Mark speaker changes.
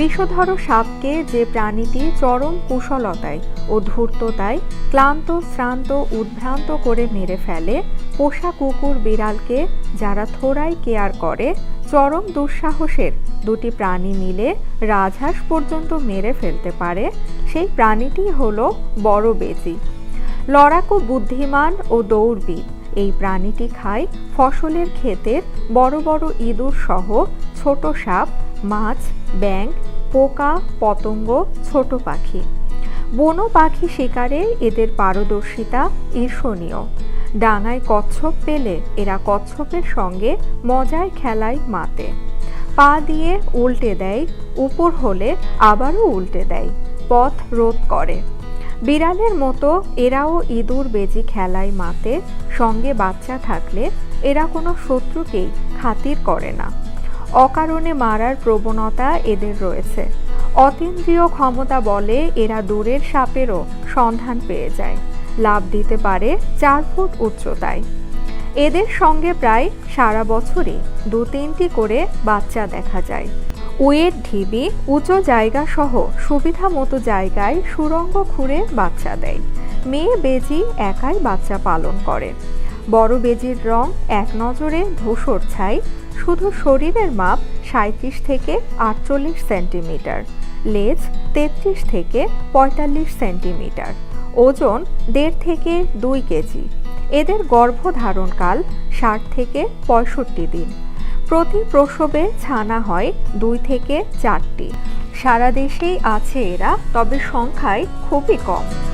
Speaker 1: বিষধর সাপকে যে প্রাণীটি চরম কুশলতায় ও ধূর্ততায় ক্লান্ত, শ্রান্ত, উদ্ভ্রান্ত করে মেরে ফেলে, পোষা কুকুর বিড়ালকে যারা থোড়াই কেয়ার করে, চরম দুঃসাহসের দুটি প্রাণী মিলে রাজহাঁস পর্যন্ত মেরে ফেলতে পারে, সেই প্রাণীটি হলো বড় বেজি। লড়াকু বুদ্ধিমান ও দৌড়বিদ, এই প্রাণীটি খায় ফসলের ক্ষেতের বড় বড় ইঁদুর সহ ছোট সাপ মাছ, ব্যাঙ, পোকা, পতঙ্গ, ছোট পাখি। বনো পাখি শিকারে এদের পারদর্শিতা ঈর্ষণীয়। ডাঙায় কচ্ছপ পেলে এরা কচ্ছপের সঙ্গে মজায় খেলায় মাতে। পা দিয়ে উল্টে দেয়, উপর হলে আবারও উল্টে দেয়, পথ রোধ করে। বিড়ালের মতো এরাও ইঁদুর বেজি খেলায় মাতে, সঙ্গে বাচ্চা থাকলে এরা কোনো শত্রুকেই খাতির করে না। অকারণে মারার প্রবণতা এদের রয়েছে। অতীন্দ্রিয় ক্ষমতা বলে এরা দূরের সাপেরও সন্ধান পেয়ে যায়। লাভ দিতে পারে চার ফুট উচ্চতায়। এদের সঙ্গে প্রায় সারা বছরই দু তিনটি করে বাচ্চা দেখা যায়। উয়ের ঢিবি উঁচু জায়গা সহ সুবিধা মতো জায়গায় সুরঙ্গ খুঁড়ে বাচ্চা দেয়। মেয়ে বেজি একাই বাচ্চা পালন করে। বড় বেজির রং এক নজরে ধূসর ছাই, শুধু শরীরের মাপ সাঁত্রিশ থেকে আটচল্লিশ সেন্টিমিটার, লেজ তেত্রিশ থেকে পঁয়তাল্লিশ সেন্টিমিটার, ওজন দেড় থেকে দুই কেজি। এদের গর্ভধারণকাল ষাট থেকে পঁয়ষট্টি দিন। প্রতি প্রসবে ছানা হয় দুই থেকে চারটি। সারা দেশেই আছে এরা, তবে সংখ্যায় খুবই কম।